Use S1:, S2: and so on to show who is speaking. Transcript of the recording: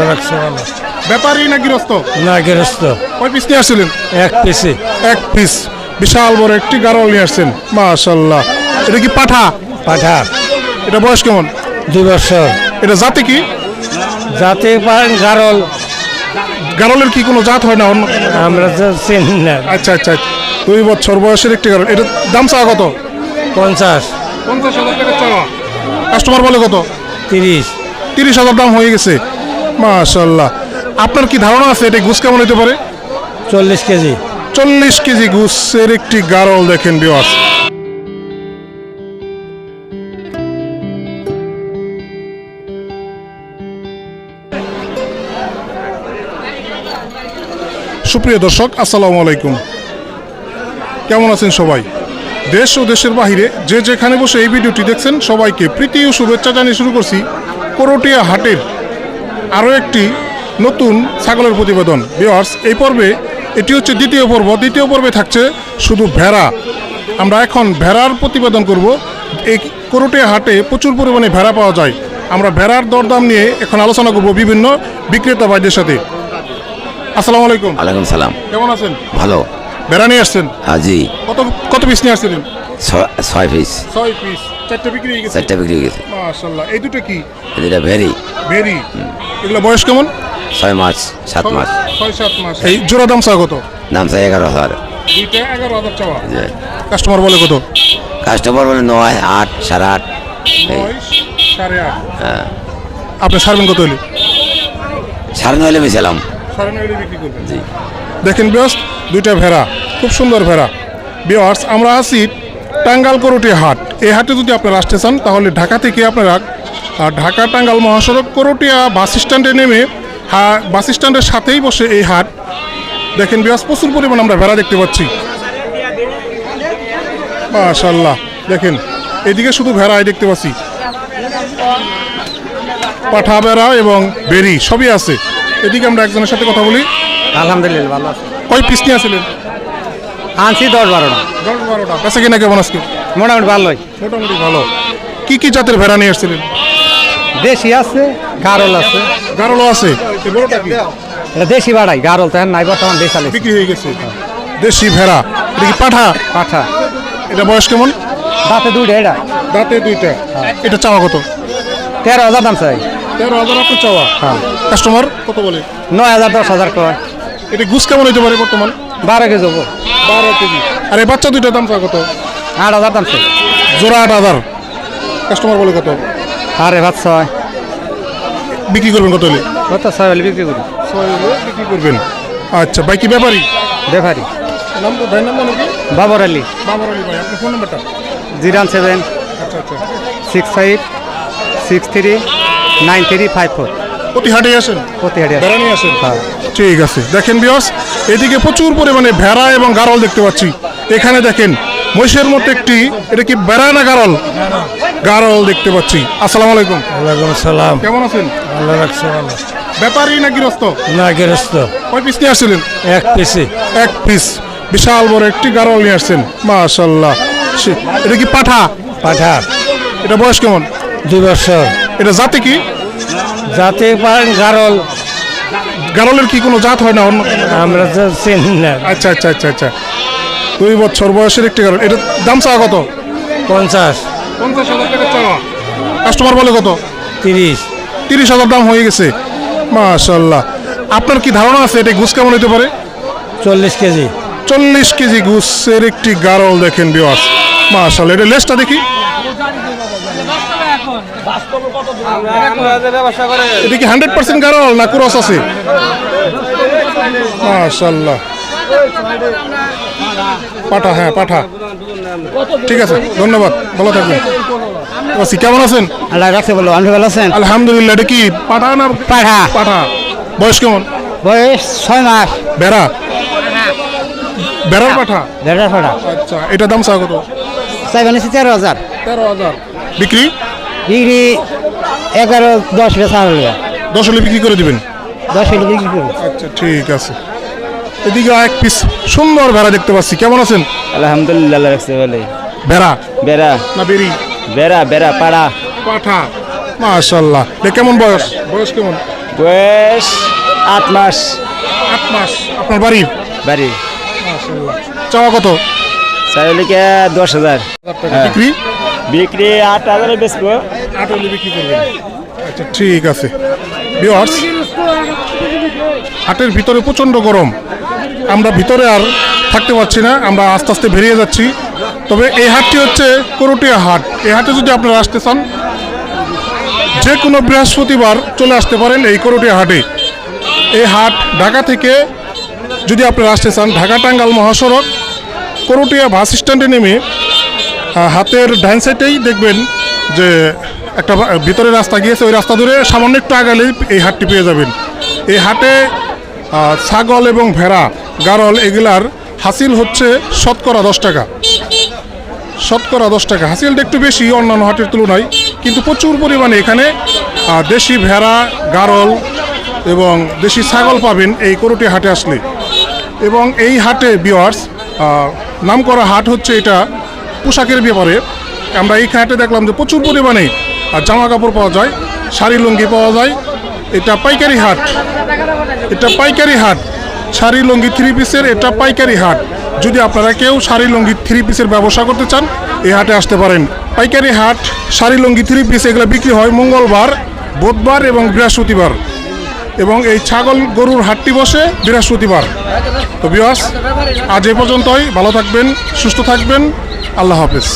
S1: আল্লাহ রাখছে ভালো।
S2: ব্যাপারী না গৃহস্থ?
S1: না গৃহস্থ।
S2: কয় পিস নিয়ে আসছিলেন?
S1: এক পিসে
S2: এক পিস বিশাল বড় একটি গারল নিয়ে আসছেন। মাশাল্লাহ এটা কি পাঠা?
S1: পাঠা।
S2: এটা বয়স কেমন?
S1: দুই বছর।
S2: এটা জাতি কি?
S1: পারেন গারল।
S2: গারলের কি কোনো জাত হয় না? অন্য
S1: আমরা তো চিনি না।
S2: আচ্ছা আচ্ছা আচ্ছা। দুই বছর বয়সের একটি গারল। এটা দাম চাওয়া কত?
S1: পঞ্চাশ।
S2: পঞ্চাশ হাজার টাকা চাওয়া কাস্টমার বলে কত?
S1: তিরিশ।
S2: তিরিশ হাজার দাম হয়ে গেছে। মাশাল্লাহ আপনার কি ধারণা আছে এটা গুছ কেমন হতে পারে?
S1: চল্লিশ কেজি।
S2: চল্লিশ কেজি গুসের একটি গারল দেখেন বিওয়াস সুপ্রিয় দর্শক আসসালামু আলাইকুম। কেমন আছেন সবাই? দেশ ও দেশের বাহিরে যে যেখানে বসে এই ভিডিওটি দেখছেন সবাইকে প্রীতি ও শুভেচ্ছা জানিয়ে শুরু করছি করটিয়া হাটের আরও একটি নতুন ছাগলের প্রতিবেদন। বিয়ার্স এই পর্বে এটি হচ্ছে দ্বিতীয় পর্ব। দ্বিতীয় পর্বে থাকছে শুধু ভেড়া। আমরা এখন ভেড়ার প্রতিবেদন করব। এই করটিয়া হাটে প্রচুর পরিমাণে ভেড়া পাওয়া যায়। আমরা ভেড়ার দরদাম নিয়ে এখন আলোচনা করব বিভিন্ন বিক্রেতা ভাইদের সাথে। আসসালামু আলাইকুম।
S3: আলাইকুম সালাম।
S2: কেমন আছেন?
S3: ভালো।
S2: ভেড়া নিয়ে আসছেন?
S3: আজি
S2: কত কত পিস নিয়ে আসছিলেন?
S3: ছয় পিস
S2: ছয় পিস চারটে বিক্রি হয়ে গেছে?
S3: চারটা বিক্রি হয়ে গেছে।
S2: মাশাল্লাহ এই দুটো কি?
S3: এটা ভেরি
S2: ভেরি এগুলো বয়স কেমন?
S3: ছয় মাস সাত মাস।
S2: ছয় সাত মাস। এই জোড়া দাম চা কত?
S3: দাম চাই এগারো হাজার।
S2: দুইটা এগারো হাজার চাওয়া। কাস্টমার বলে কত?
S3: কাস্টমার বলে নয় আট সাড়ে আট।
S2: সাড়ে আট।
S3: হ্যাঁ।
S2: আপনি সারবেন কত হলে?
S3: সাড়ে নয় হলে বেছিলাম
S2: সাড়ে নয় হলে বিক্রি করবেন।
S3: জি।
S2: দেখেন বিয়স দুইটা ভেড়া খুব সুন্দর ভেড়া। বিয়ার্স আমরা আছি টাঙ্গাল করটি হাট। এই হাটে যদি আপনারা আসতে চান তাহলে ঢাকা থেকে আপনারা ঢাকা টাঙ্গাল মহাসড়ক করটিয়া বাস স্ট্যান্ডে নেমে হা বাস স্ট্যান্ডের সাথেই বসে এই হাট। দেখেন বিয়াস প্রচুর পরিমাণ আমরা ভেড়া দেখতে পাচ্ছি। মাশাল্লাহ দেখেন এদিকে শুধু ভেড়াই দেখতে পাচ্ছি। পাঠা ভেড়া এবং বেরি সবই আছে। এদিকে আমরা একজনের সাথে কথা বলি।
S1: আলহামদুলিল্লাহ ভালো আছে।
S2: কয় পিস নিয়ে
S1: আনছি দশ বারোটা।
S2: দশ বারোটা। কিনা কেমন আজকে?
S1: মোটামুটি ভালোই।
S2: মোটামুটি ভালো। কি কি জাতের ভেড়া নিয়ে আসছিলেন?
S1: দেশি আছে গারল আছে।
S2: গারলও আছে। এই বড়টা কি?
S1: এটা দেশি বাড়াই গারল তো নাই বর্তমান দেশালি।
S2: বিক্রি হয়ে গেছে। দেশি ভেড়া। এটা কি পাঠা?
S1: পাঠা।
S2: এটা বয়স কেমন?
S1: দাঁতে দুইটা এটা।
S2: দাঁতে দুইটা। এটা চাওয়া কত?
S1: তেরো হাজার দাম চাই।
S2: তেরো হাজার আপনার চাওয়া?
S1: হ্যাঁ।
S2: কাস্টমার কত বলে?
S1: নয় হাজার দশ হাজার কয়।
S2: এটা গুছ কেমন হইতে পারে বর্তমান?
S1: বারো কেজি হব।
S2: বারো কেজি। আর এই বাচ্চা দুইটার দাম চাওয়া কত?
S1: আট হাজার দাম চাই।
S2: জোড়া আট হাজার। কাস্টমার বলে কত?
S1: আরে ভাত ছয়।
S2: বিক্রি করবেন কত হলে?
S1: কত ছয় হলে বিক্রি করি
S2: ছয় হলে বিক্রি করবেন। আচ্ছা বাইকি ব্যাপারী?
S1: ব্যাপারি।
S2: নাম ভাইয়ের নাম কি?
S1: বাবর আলী।
S2: বাবর আলী ভাই আপনার ফোন নাম্বারটা
S1: জিরান সেভেন
S2: আচ্ছা আচ্ছা।
S1: Six five six three nine three five four.
S2: প্রতি হাটে আসেন?
S1: প্রতিহারি আছে
S2: বেড়ানি আসেন?
S1: হ্যাঁ।
S2: ঠিক আছে। দেখেন বিয়স এদিকে প্রচুর পরিমাণে ভেড়া এবং গারল দেখতে পাচ্ছি। এখানে দেখেন মহিষের মতো একটি এটা কি বেড়া না গারল? গারল দেখতে পাচ্ছি। আসসালামু আলাইকুম।
S1: ওয়ালাইকুম সালাম
S2: কেমন আছেন?
S1: আল্লাহ রাখছে ভালো।
S2: ব্যাপারী না গৃহস্থ?
S1: না গৃহস্থ।
S2: কয় পিস নিয়ে আসছিলেন?
S1: এক পিসে
S2: এক পিস বিশাল বড় একটি গারল নিয়ে আসছেন। মাশাল্লাহ এটা কি পাঠা?
S1: পাঠা।
S2: এটা বয়স কেমন?
S1: দুই বছর।
S2: এটা জাতি কি?
S1: পারেন গারল।
S2: গারলের কি কোনো জাত হয় না? অন্য
S1: আমরা চিনি না।
S2: আচ্ছা আচ্ছা আচ্ছা আচ্ছা। দুই বছর বয়সের একটি গারল এটা দাম চাওয়া কত?
S1: পঞ্চাশ।
S2: পঞ্চাশ হাজার টাকা চাওয়া। কাস্টমার বলে কত?
S1: তিরিশ।
S2: তিরিশ হাজার দাম হয়ে গেছে। মাশাল্লাহ আপনার কি ধারণা আছে এটা ঘুষ কেমন হতে পারে?
S1: চল্লিশ কেজি।
S2: চল্লিশ কেজি ঘুষের একটি গারল দেখেন বিওয়াস মাশাল্লাহ এটা লেসটা দেখি। এটা কি হান্ড্রেড পার্সেন্ট গারল না ক্রস আছে? মাশাল্লাহ পাঠা হ্যাঁ পাঠা। ঠিক আছে ধন্যবাদ ভালো থাকবেন। ওসি, কেমন আছেন?
S1: আল্লাহ রাখছে বলো আপনি ভালো আছেন?
S2: আলহামদুলিল্লাহ এটা কি পাঠা না
S1: পাঠা।
S2: পাঠা? বয়স কেমন?
S1: বয়স ছয় মাস।
S2: বেড়া? বেড়ার পাঠা?
S1: দেড় পাঠা।
S2: আচ্ছা এটা দাম চা কত?
S1: চাইবেন তেরো হাজার।
S2: তেরো হাজার। বিক্রি?
S1: ডিগ্রি এগারো দশ বেচা হলো।
S2: দশ হলে বিক্রি করে দিবেন?
S1: দশ হলে বিক্রি করব।
S2: আচ্ছা ঠিক আছে। এদিকে এক পিস সুন্দর ভেড়া দেখতে পাচ্ছি। কেমন আছেন?
S4: আলহামদুলিল্লাহ রাখছে বলে
S2: ভেড়া?
S4: বেড়া
S2: না বেরি?
S4: বেড়া বেড়া পাড়া।
S2: পাঠা? মাশাল্লাহ কেমন বয়স? বয়স কেমন?
S4: বয়স আট মাস।
S2: আট মাস। আপনার বাড়ির
S4: বাড়ি।
S2: চাওয়া কত?
S4: চাইলিকে দশ হাজার। হ্যাঁ।
S2: বিক্রি?
S4: বিক্রি আট হাজারে বেচবো।
S2: আট বিক্রি করবেন। আচ্ছা ঠিক আছে। ভিওয়ার্স হাটের ভিতরে প্রচণ্ড গরম। আমরা ভিতরে আর থাকতে পারছি না, আমরা আস্তে আস্তে বেরিয়ে যাচ্ছি। তবে এই হাটটি হচ্ছে করটিয়া হাট। এই হাটে যদি আপনারা আসতে চান, যে কোনো বৃহস্পতিবার চলে আসতে পারেন এই করটিয়া হাটে। এই হাট ঢাকা থেকে যদি আপনারা আসতে চান, ঢাকা টাঙ্গাল মহাসড়ক, করটিয়া বাস স্ট্যান্ডে নেমে হাতের ডান সাইডেই দেখবেন যে একটা ভিতরে রাস্তা গিয়েছে, ওই রাস্তা ধরে সামান্য একটু আগালেই এই হাটটি পেয়ে যাবেন। এই হাটে ছাগল এবং ভেড়া, গারল এগুলার হাসিল হচ্ছে শতকরা দশ টাকা। শতকরা দশ টাকা। হাসিলটা একটু বেশি, অন্যান্য হাটের তুলনায়। কিন্তু প্রচুর পরিমাণে এখানে দেশি ভেড়া, গারল এবং দেশি ছাগল পাবেন এই করুটি হাটে আসলে। এবং এই হাটে বিওয়ার্স নাম করা হাট হচ্ছে এটা পোশাকের ব্যাপারে। আমরা এই হাটে দেখলাম যে প্রচুর পরিমাণে জামা কাপড় পাওয়া যায়, শাড়ি লুঙ্গি পাওয়া যায়। এটা পাইকারি হাট। এটা পাইকারি হাট। শাড়ি লুঙ্গি থ্রি পিসের এটা পাইকারি হাট। যদি আপনারা কেউ শাড়ি লুঙ্গি থ্রি পিসের ব্যবসা করতে চান, এই হাটে আসতে পারেন। পাইকারি হাট, শাড়ি লুঙ্গি থ্রি পিস এগুলো বিক্রি হয় মঙ্গলবার, বুধবার এবং বৃহস্পতিবার। এবং এই ছাগল গরুর হাটটি বসে বৃহস্পতিবার। তো বিয়াস আজ এ পর্যন্তই। ভালো থাকবেন, সুস্থ থাকবেন। আল্লাহ হাফেজ।